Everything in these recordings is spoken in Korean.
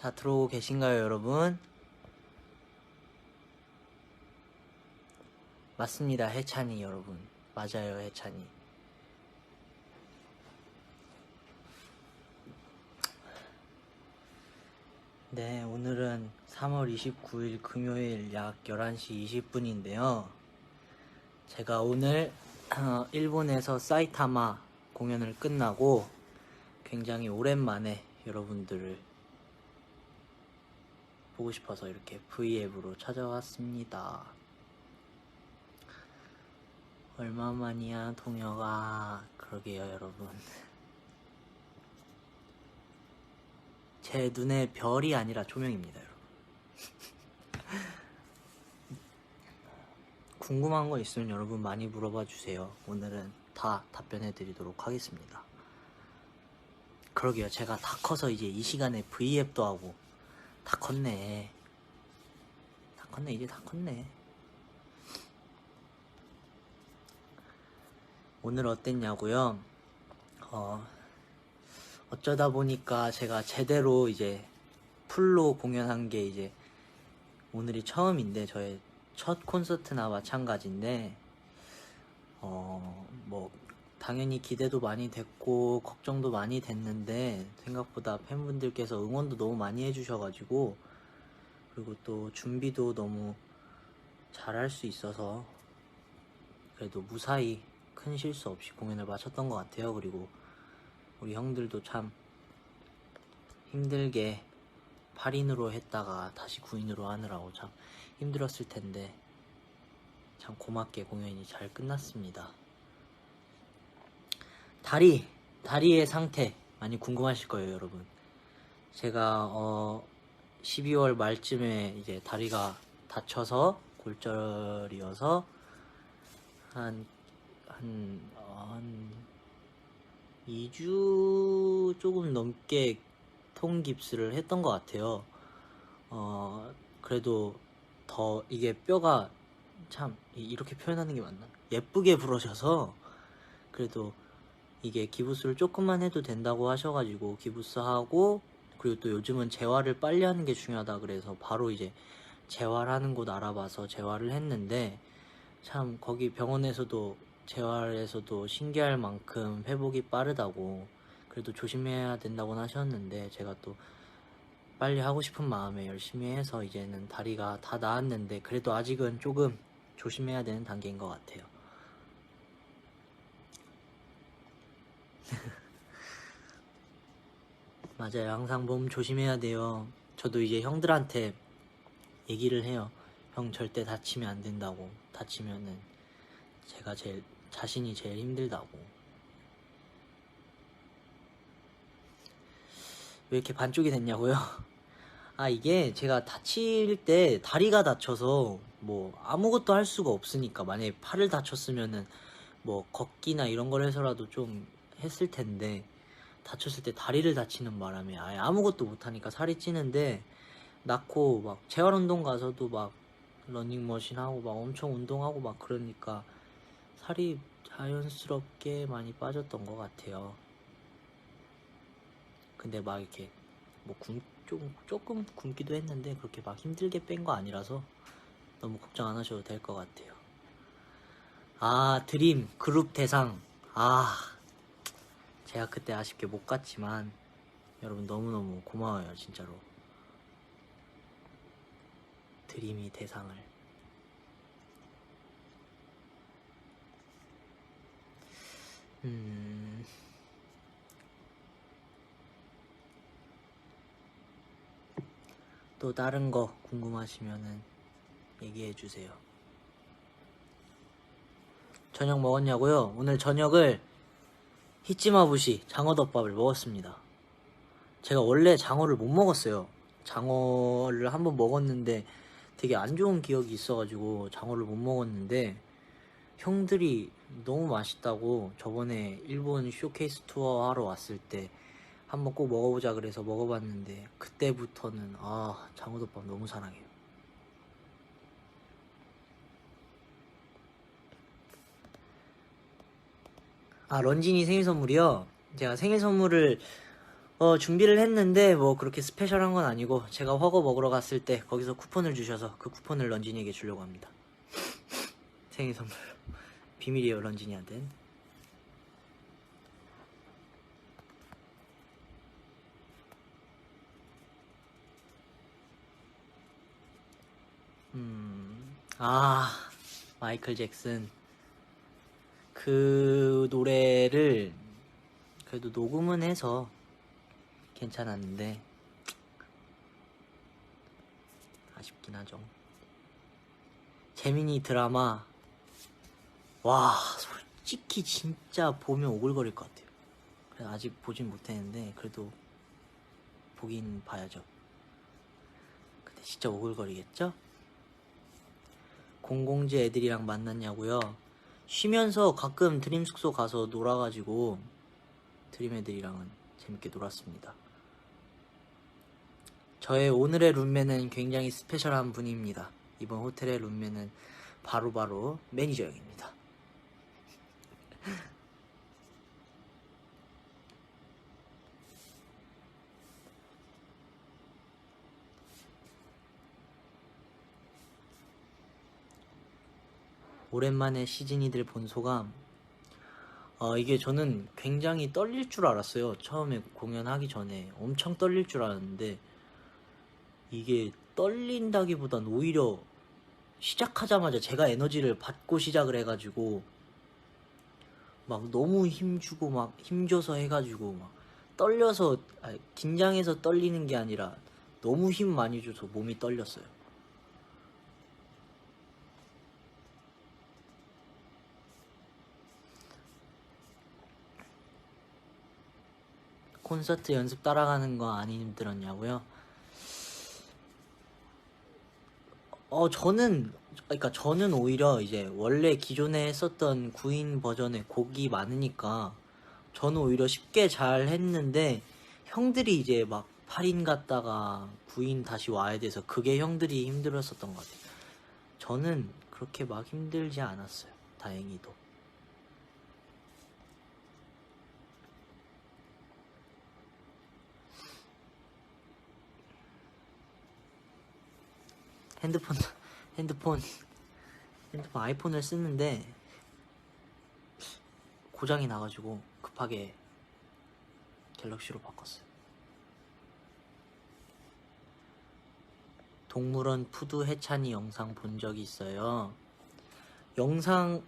자, 들어오고 계신가요, 여러분? 맞습니다, 해찬이 여러분. 맞아요, 해찬이. 네, 오늘은 3월 29일 금요일 약 11시 20분인데요. 제가 오늘 어, 일본에서 사이타마 공연을 끝나고 굉장히 오랜만에 여러분들을 보고 싶어서 이렇게 V앱으로 찾아왔습니다. 얼마만이야, 동혁아. 그러게요, 여러분. 제 눈에 별이 아니라 조명입니다, 여러분. 궁금한 거 있으면 여러분 많이 물어봐 주세요. 오늘은 다 답변해 드리도록 하겠습니다. 그러게요. 제가 다 커서 이제 이 시간에 V앱도 하고 다 컸네. 다 컸네. 이제 다 컸네. 오늘 어땠냐고요? 어, 어쩌다 보니까 제가 제대로 이제 풀로 공연한 게 이제 오늘이 처음인데 저의 첫 콘서트나 마찬가지인데 어 뭐 당연히 기대도 많이 됐고 걱정도 많이 됐는데 생각보다 팬분들께서 응원도 너무 많이 해주셔가지고 그리고 또 준비도 너무 잘할 수 있어서 그래도 무사히 큰 실수 없이 공연을 마쳤던 것 같아요. 그리고 우리 형들도 참 힘들게 8인으로 했다가 다시 9인으로 하느라고 참 힘들었을 텐데 참 고맙게 공연이 잘 끝났습니다. 다리, 다리의 상태 많이 궁금하실 거예요, 여러분. 제가 어 12월 말쯤에 이제 다리가 다쳐서 골절이어서 한 한, 어, 한 2주 조금 넘게 통깁스를 했던 것 같아요. 어, 그래도 더 이게 뼈가 참 이- 이렇게 표현하는 게 맞나? 예쁘게 부러져서 그래도 이게 기부스를 조금만 해도 된다고 하셔가지고 기부스 하고 그리고 또 요즘은 재활을 빨리 하는 게 중요하다 그래서 바로 이제 재활하는 곳 알아봐서 재활을 했는데 참 거기 병원에서도 재활에서도 신기할 만큼 회복이 빠르다고 그래도 조심해야 된다고 하셨는데 제가 또 빨리 하고 싶은 마음에 열심히 해서 이제는 다리가 다 나았는데 그래도 아직은 조금 조심해야 되는 단계인 것 같아요. 맞아요. 항상 몸 조심해야 돼요. 저도 이제 형들한테 얘기를 해요. 형 절대 다치면 안 된다고. 다치면은 제가 제일 자신이 제일 힘들다고. 왜 이렇게 반쪽이 됐냐고요? 아 이게 제가 다칠 때 다리가 다쳐서 뭐 아무것도 할 수가 없으니까 만약에 팔을 다쳤으면은 뭐 걷기나 이런 걸 해서라도 좀 했을 텐데 다쳤을 때 다리를 다치는 바람에 아예 아무것도 못하니까 살이 찌는데 낳고 막 재활운동 가서도 막 러닝머신 하고 막 엄청 운동하고 막 그러니까 살이 자연스럽게 많이 빠졌던 것 같아요. 근데 막 이렇게 뭐 굶, 좀, 조금 굶기도 했는데 그렇게 막 힘들게 뺀 거 아니라서 너무 걱정 안 하셔도 될 것 같아요. 아, 드림 그룹 대상. 아, 제가 그때 아쉽게 못 갔지만 여러분 너무너무 고마워요, 진짜로. 드림이 대상을. 음. 또 다른 거 궁금하시면은 얘기해 주세요. 저녁 먹었냐고요? 오늘 저녁을 히찌마부시 장어덮밥을 먹었습니다. 제가 원래 장어를 못 먹었어요. 장어를 한번 먹었는데 되게 안 좋은 기억이 있어가지고 장어를 못 먹었는데 형들이 너무 맛있다고 저번에 일본 쇼케이스 투어 하러 왔을 때 한번 꼭 먹어보자 그래서 먹어봤는데 그때부터는 아 장어덮밥 너무 사랑해요. 아 런진이 생일 선물이요? 제가 생일 선물을 어, 준비를 했는데 뭐 그렇게 스페셜한 건 아니고 제가 허거 먹으러 갔을 때 거기서 쿠폰을 주셔서 그 쿠폰을 런쥔이에게 주려고 합니다. 생일 선물 비밀이에요 런쥔이한텐. 음, 아 마이클 잭슨 그 노래를 그래도 녹음은 해서 괜찮았는데 아쉽긴 하죠. 재민이 드라마 와 솔직히 진짜 보면 오글거릴 것 같아요. 그래서 아직 보진 못했는데 그래도 보긴 봐야죠. 근데 진짜 오글거리겠죠? 공공재 애들이랑 만났냐고요? 쉬면서 가끔 드림 숙소 가서 놀아가지고 드림 애들이랑은 재밌게 놀았습니다. 저의 오늘의 룸메는 굉장히 스페셜한 분입니다. 이번 호텔의 룸메는 바로바로 매니저 형입니다. 오랜만에 시즌이들 본 소감. 어, 이게 저는 굉장히 떨릴 줄 알았어요. 처음에 공연하기 전에 엄청 떨릴 줄 알았는데 이게 떨린다기보단 오히려 시작하자마자 제가 에너지를 받고 시작을 해가지고 막 너무 힘주고 막 힘줘서 해가지고 막 떨려서 아니, 긴장해서 떨리는 게 아니라 너무 힘 많이 줘서 몸이 떨렸어요. 콘서트 연습 따라가는 거 안 힘들었냐고요? 어, 저는, 그러니까 저는 오히려 이제 원래 기존에 했었던 구인 버전의 곡이 많으니까 저는 오히려 쉽게 잘 했는데 형들이 이제 막 8인 갔다가 9인 다시 와야 돼서 그게 형들이 힘들었었던 것 같아요. 저는 그렇게 막 힘들지 않았어요. 다행히도. 핸드폰 핸드폰 핸드폰 아이폰을 쓰는데 고장이 나가지고 급하게 갤럭시로 바꿨어요. 동물원 푸드 해찬이 영상 본 적이 있어요. 영상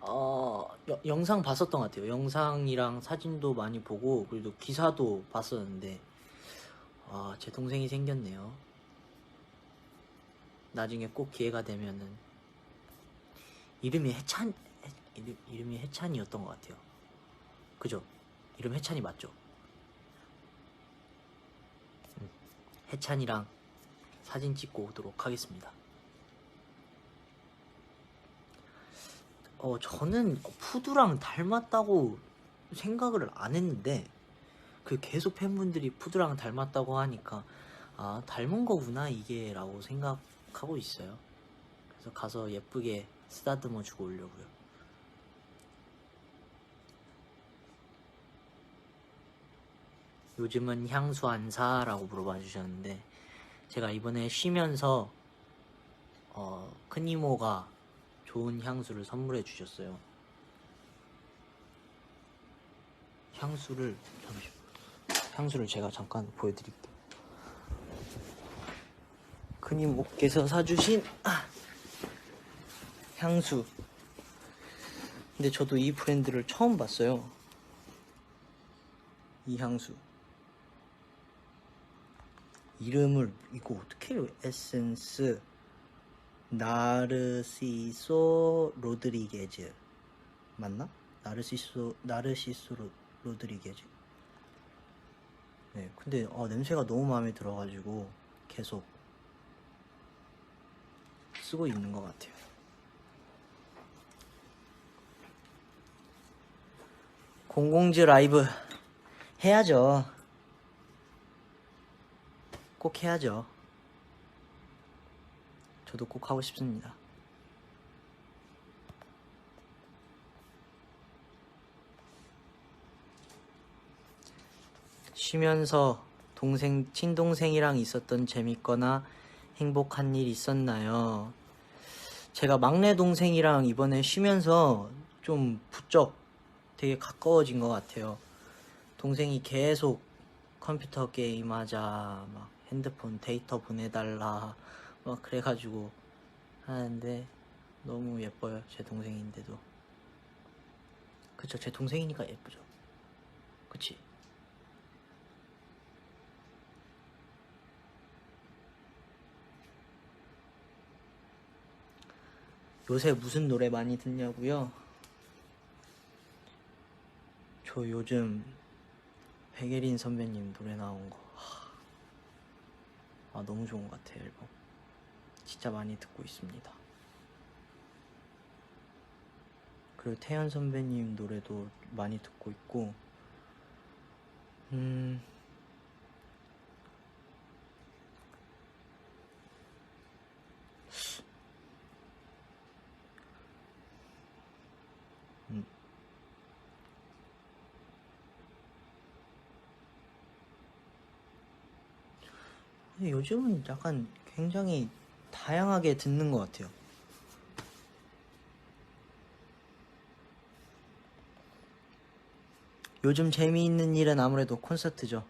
어 여- 영상 봤었던 것 같아요. 영상이랑 사진도 많이 보고 그리고 기사도 봤었는데 아, 제 동생이 생겼네요. 나중에 꼭 기회가 되면은 이름이 해찬 해- 이름, 이름이 해찬이었던 것 같아요. 그죠? 이름 해찬이 맞죠? 음, 해찬이랑 사진 찍고 오도록 하겠습니다. 어, 저는 푸드랑 닮았다고 생각을 안 했는데 그 계속 팬분들이 푸드랑 닮았다고 하니까 아 닮은 거구나 이게 라고 생각 하고 있어요. 그래서 가서 예쁘게 쓰다듬어 주고 오려고요. 요즘은 향수 안 사 라고 물어봐 주셨는데 제가 이번에 쉬면서 어, 큰 이모가 좋은 향수를 선물해 주셨어요. 향수를 잠시 향수를 제가 잠깐 보여드릴게요. 큰이모께서 사주신 아, 향수. 근데 저도 이 브랜드를 처음 봤어요. 이 향수. 이름을 이거 어떻게 해요? 에센스 나르시소 로드리게즈 맞나? 나르시소 나르시소 로, 로드리게즈. 네, 근데 어, 냄새가 너무 마음에 들어가지고 계속 쓰고 있는 것 같아요. 공공지 라이브 해야죠. 꼭 해야죠. 저도 꼭 하고 싶습니다. 쉬면서 동생, 친동생이랑 있었던 재밌거나 행복한 일 있었나요? 제가 막내 동생이랑 이번에 쉬면서 좀 부쩍 되게 가까워진 것 같아요. 동생이 계속 컴퓨터 게임 하자, 막 핸드폰 데이터 보내달라, 막 그래가지고 하는데 너무 예뻐요. 제 동생인데도. 그쵸, 제 동생이니까 예쁘죠. 그치? 요새 무슨 노래 많이 듣냐고요? 저 요즘 백예린 선배님 노래 나온 거. 하, 아, 너무 좋은 것 같아요, 앨범. 진짜 많이 듣고 있습니다. 그리고 태연 선배님 노래도 많이 듣고 있고, 음, 음. 요즘은 약간 굉장히 다양하게 듣는 것 같아요. 요즘 재미있는 일은 아무래도 콘서트죠.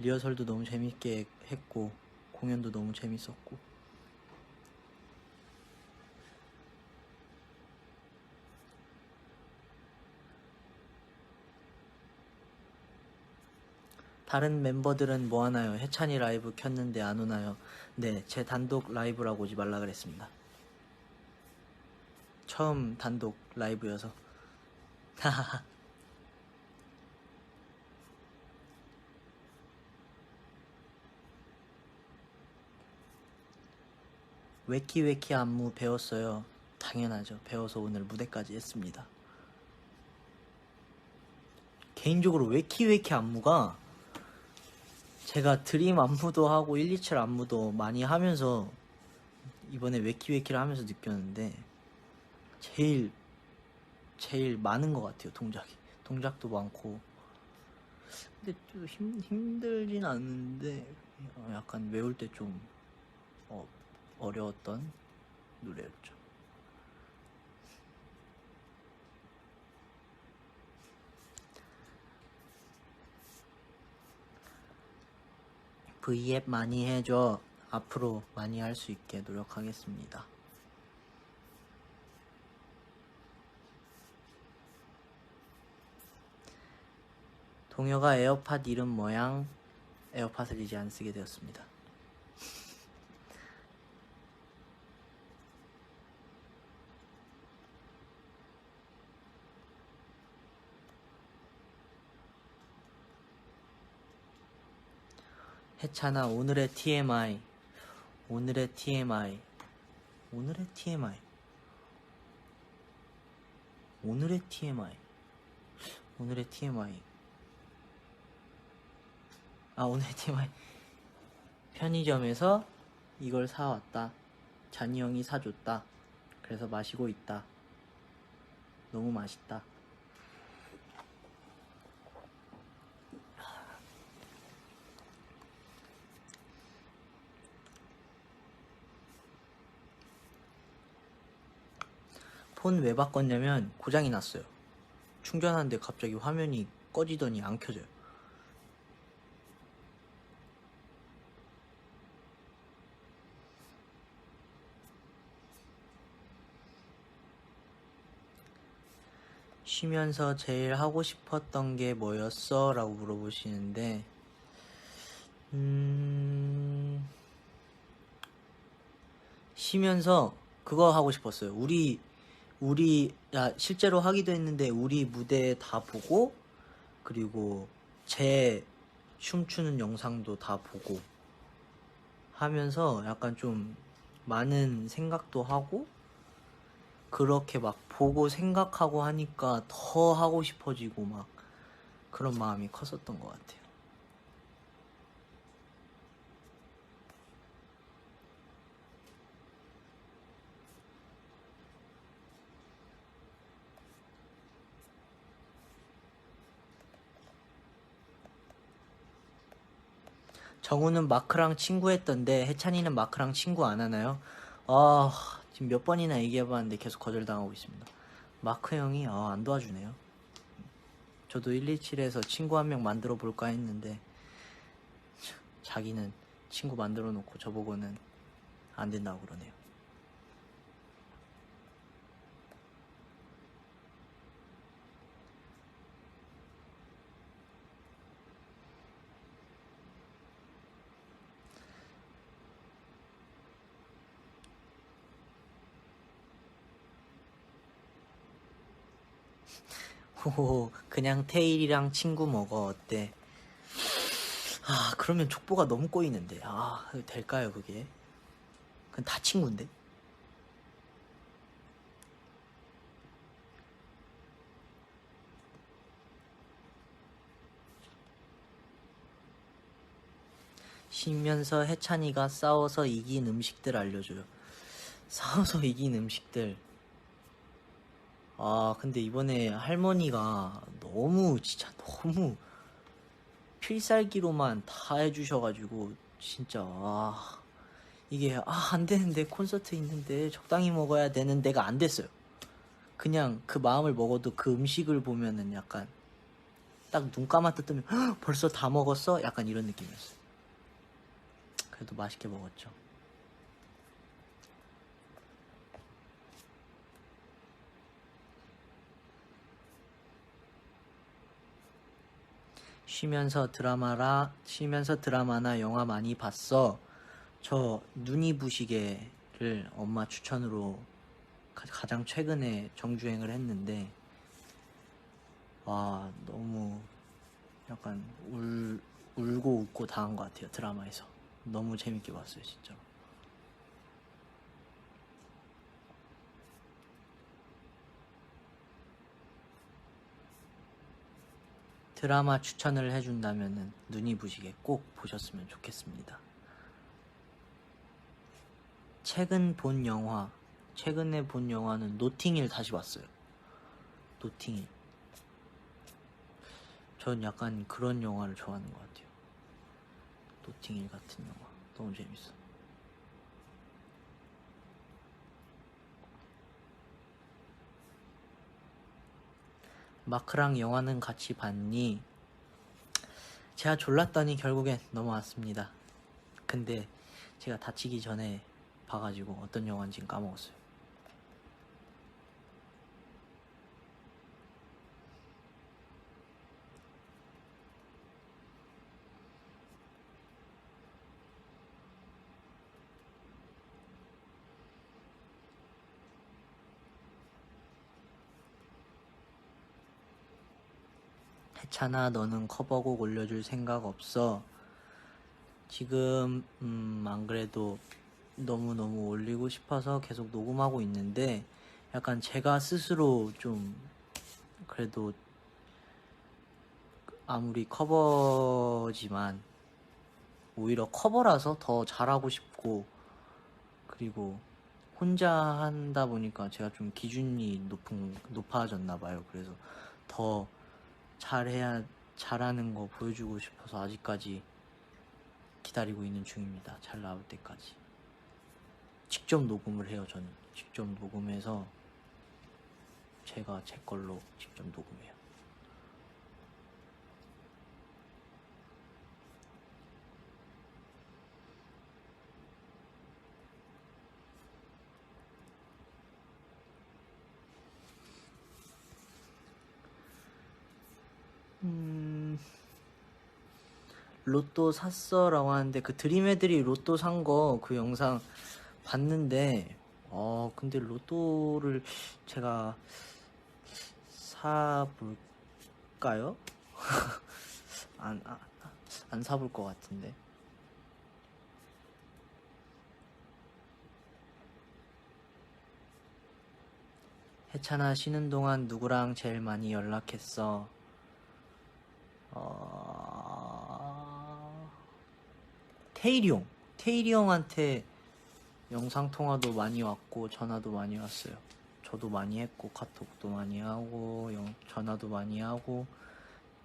리허설도 너무 재밌게 했고, 공연도 너무 재밌었고. 다른 멤버들은 뭐 하나요? 해찬이 라이브 켰는데 안 오나요? 네, 제 단독 라이브라고 오지 말라 그랬습니다. 처음 단독 라이브여서. 웨키웨키 안무 배웠어요. 당연하죠. 배워서 오늘 무대까지 했습니다. 개인적으로 웨키웨키 안무가 제가 드림 안무도 하고 127 안무도 많이 하면서 이번에 웨키웨키를 하면서 느꼈는데 제일 제일 많은 것 같아요 동작이. 동작도 많고. 근데 좀 힘, 힘들진 않은데 어, 약간 외울 때 좀 어, 어려웠던 노래였죠 V앱 많이 해줘. 앞으로 많이 할 수 있게 노력하겠습니다. 동요가 에어팟 이름 모양 에어팟을 이제 안 쓰게 되었습니다. 해찬아 오늘의 TMI 오늘의 TMI 오늘의 TMI 오늘의 TMI 오늘의 TMI 아 오늘의 TMI 편의점에서 이걸 사왔다. 잔이 형이 사줬다. 그래서 마시고 있다. 너무 맛있다 폰 왜 바꿨냐면 고장이 났어요. 충전하는데 갑자기 화면이 꺼지더니 안 켜져요. 쉬면서 제일 하고 싶었던 게 뭐였어? 라고 물어보시는데, 음, 쉬면서 그거 하고 싶었어요. 우리 우리 야 실제로 하기도 했는데 우리 무대 다 보고 그리고 제 춤추는 영상도 다 보고 하면서 약간 좀 많은 생각도 하고 그렇게 막 보고 생각하고 하니까 더 하고 싶어지고 막 그런 마음이 컸었던 것 같아요. 정우는 마크랑 친구했던데 해찬이는 마크랑 친구 안 하나요? 아 지금 몇 번이나 얘기해봤는데 계속 거절당하고 있습니다. 마크 형이 아, 안 도와주네요. 저도 127에서 친구 한 명 만들어 볼까 했는데 자- 자기는 친구 만들어 놓고 저보고는 안 된다고 그러네요. 그냥 테일이랑 친구 먹어 어때? 아 그러면 족보가 너무 꼬이는데 아 될까요 그게? 그건 다 친구인데? 쉬면서 해찬이가 싸워서 이긴 음식들 알려줘요. 싸워서 이긴 음식들. 아, 근데 이번에 할머니가 너무, 진짜 너무 필살기로만 다 해주셔가지고, 진짜, 아, 이게, 아, 안 되는데, 콘서트 있는데, 적당히 먹어야 되는 데가 안 됐어요. 그냥 그 마음을 먹어도 그 음식을 보면은 약간, 딱 눈 감았다 뜨면, "헉, 벌써 다 먹었어? 약간 이런 느낌이었어요. 그래도 맛있게 먹었죠. 쉬면서 드라마라 쉬면서 드라마나 영화 많이 봤어. 저 눈이 부시게를 엄마 추천으로 가- 가장 최근에 정주행을 했는데 와 너무 약간 울 울고 웃고 다한것 같아요 드라마에서 너무 재밌게 봤어요 진짜로. 드라마 추천을 해준다면은 눈이 부시게 꼭 보셨으면 좋겠습니다. 최근 본 영화, 최근에 본 영화는 노팅힐 다시 봤어요. 노팅힐. 전 약간 그런 영화를 좋아하는 것 같아요. 노팅힐 같은 영화. 너무 재밌어. 마크랑 영화는 같이 봤니? 제가 졸랐더니 결국엔 넘어왔습니다. 근데 제가 다치기 전에 봐가지고 어떤 영화인지 까먹었어요. 해찬아 너는 커버곡 올려줄 생각 없어? 지금 음, 안 그래도 너무너무 올리고 싶어서 계속 녹음하고 있는데 약간 제가 스스로 좀 그래도 아무리 커버지만 오히려 커버라서 더 잘하고 싶고 그리고 혼자 한다 보니까 제가 좀 기준이 높은 높아졌나 봐요. 그래서 더 잘해야 잘하는 거 보여주고 싶어서 아직까지 기다리고 있는 중입니다. 잘 나올 때까지. 직접 녹음을 해요, 저는. 직접 녹음해서 제가 제 걸로 직접 녹음해요. 음, 로또 샀어 라고 하는데 그 드림애들이 로또 산 거 그 영상 봤는데 어 근데 로또를 제가 사볼까요? 안, 아, 안 사볼 것 같은데 해찬아 쉬는 동안 누구랑 제일 많이 연락했어? 어... 테일이 형 테일이 형한테 영상 통화도 많이 왔고 전화도 많이 왔어요. 저도 많이 했고 카톡도 많이 하고 영, 전화도 많이 하고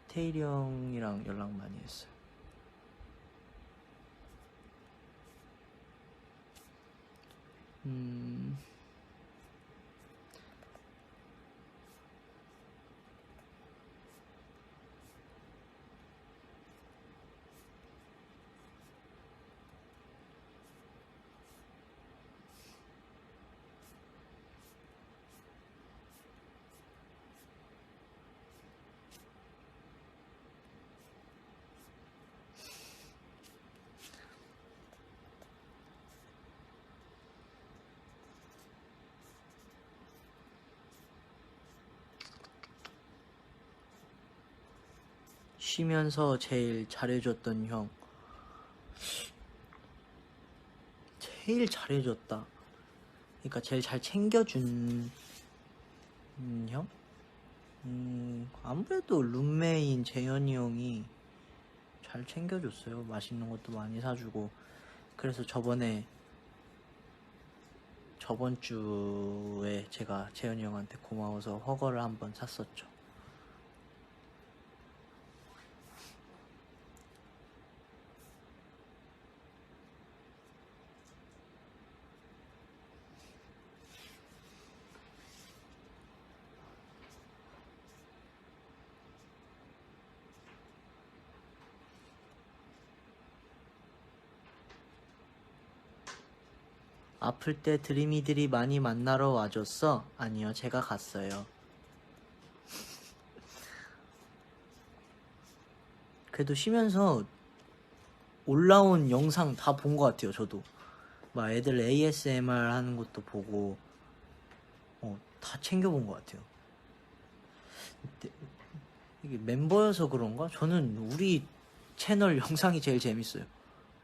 테일이 형이랑 연락 많이 했어요. 음... 쉬면서 제일 잘해줬던 형. 제일 잘해줬다. 그러니까 제일 잘 챙겨준 음, 형? 음, 아무래도 룸메인 재현이 형이 잘 챙겨줬어요. 맛있는 것도 많이 사주고. 그래서 저번에 저번 주에 제가 재현이 형한테 고마워서 허거를 한번 샀었죠. 아플 때 드림이들이 많이 만나러 와줬어? 아니요, 제가 갔어요. 그래도 쉬면서 올라온 영상 다 본 것 같아요, 저도. 막 애들 ASMR 하는 것도 보고, 어, 다 챙겨본 것 같아요. 이게 멤버여서 그런가? 저는 우리 채널 영상이 제일 재밌어요.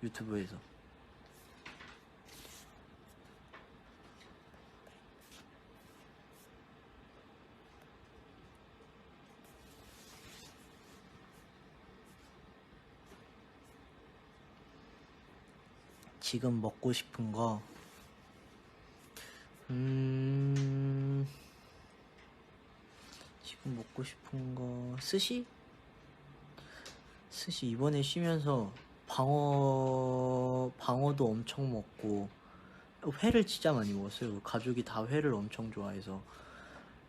유튜브에서. 지금 먹고 싶은 거, 음, 지금 먹고 싶은 거, 스시? 스시 이번에 쉬면서 방어, 방어도 엄청 먹고, 회를 진짜 많이 먹었어요. 가족이 다 회를 엄청 좋아해서.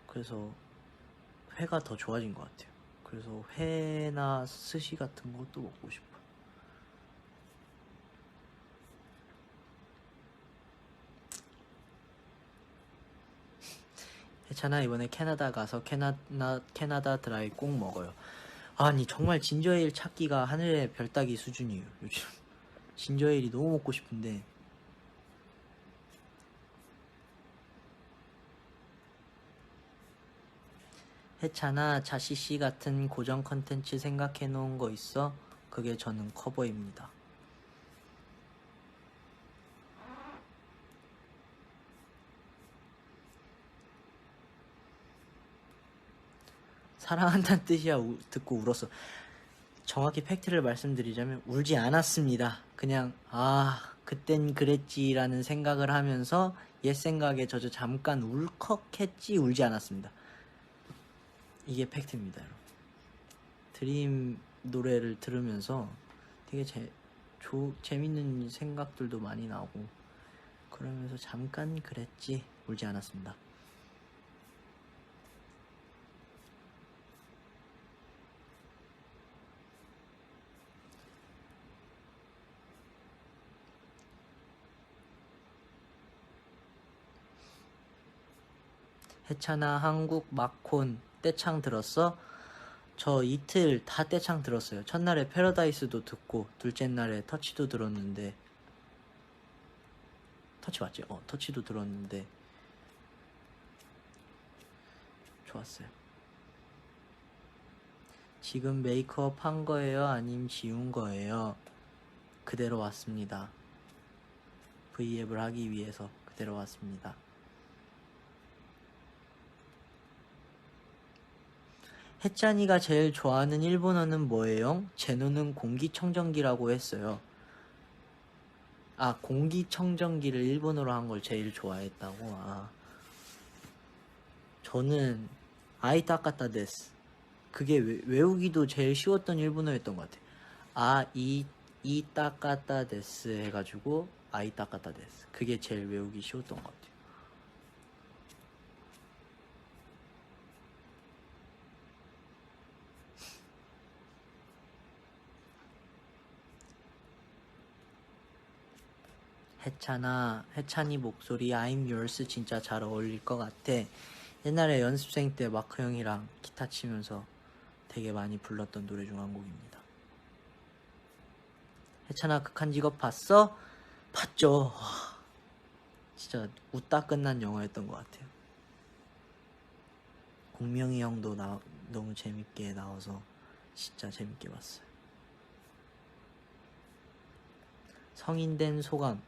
그래서 회가 더 좋아진 것 같아요. 그래서 회나 스시 같은 것도 먹고 싶어요. 해찬아 이번에 캐나다 가서 캐나다 캐나다 드라이 꼭 먹어요. 아니 정말 진저에일 찾기가 하늘의 별 따기 수준이에요. 요즘 진저에일이 너무 먹고 싶은데 해찬아 자시씨 같은 고정 컨텐츠 생각해 놓은 거 있어? 그게 저는 커버입니다. 사랑한다는 뜻이야 우- 듣고 울었어. 정확히 팩트를 말씀드리자면 울지 않았습니다. 그냥 아 그땐 그랬지라는 생각을 하면서 옛 생각에 저저 잠깐 울컥했지 울지 않았습니다. 이게 팩트입니다, 여러분. 드림 노래를 들으면서 되게 재, 조, 재밌는 생각들도 많이 나오고 그러면서 잠깐 그랬지 울지 않았습니다. 해찬아 한국 마콘 떼창 들었어? 저 이틀 다 떼창 들었어요. 첫날에 패러다이스도 듣고 둘째 날에 터치도 들었는데 터치 맞지? 어 터치도 들었는데 좋았어요. 지금 메이크업 한 거예요? 아님 지운 거예요? 그대로 왔습니다. V앱을 하기 위해서 그대로 왔습니다. 혜짠이가 제일 좋아하는 일본어는 뭐예요? 제노는 공기청정기라고 했어요. 아, 공기청정기를 일본어로 한 걸 제일 좋아했다고? 아. 저는 아이타카타 데스. 그게 외, 외우기도 제일 쉬웠던 일본어였던 것 같아요. 아, 이, 이타카타 데스 해가지고 아이타카타 데스. 그게 제일 외우기 쉬웠던 것 같아요. 해찬아, 해찬이 목소리 I'm yours 진짜 잘 어울릴 것 같아. 옛날에 연습생 때 마크 형이랑 기타 치면서 되게 많이 불렀던 노래 중 한 곡입니다. 해찬아 극한 직업 봤어? 봤죠. 와, 진짜 웃다 끝난 영화였던 것 같아요. 공명이 형도 나, 너무 재밌게 나와서 진짜 재밌게 봤어요. 성인 된 소감.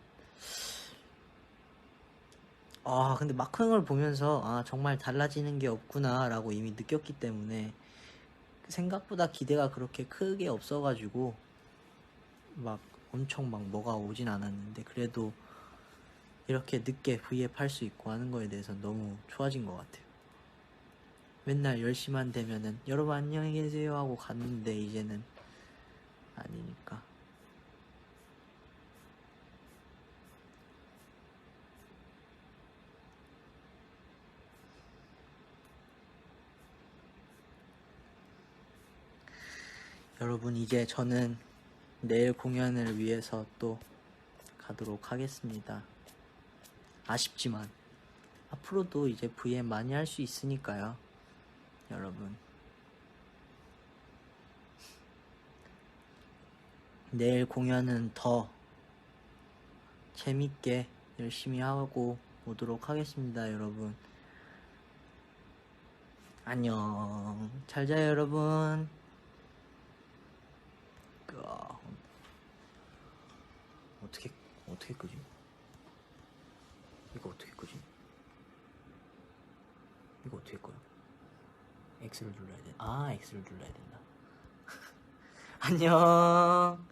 아, 근데 마크 형을 보면서 아, 정말 달라지는 게 없구나 라고 이미 느꼈기 때문에 생각보다 기대가 그렇게 크게 없어가지고 막 엄청 막 뭐가 오진 않았는데 그래도 이렇게 늦게 V앱 할 수 있고 하는 거에 대해서 너무 좋아진 것 같아요. 맨날 10시만 되면은 여러분 안녕히 계세요 하고 갔는데 이제는 아니니까. 여러분 이제 저는 내일 공연을 위해서 또 가도록 하겠습니다. 아쉽지만 앞으로도 이제 VM 많이 할 수 있으니까요. 여러분 내일 공연은 더 재밌게 열심히 하고 오도록 하겠습니다, 여러분. 안녕. 잘 자요, 여러분. 아, 어떻게 어떻게 끄지? 이거 어떻게 끄지? 이거 어떻게 꺼요? X를 눌러야 돼. 아, X를 눌러야 된다. 안녕.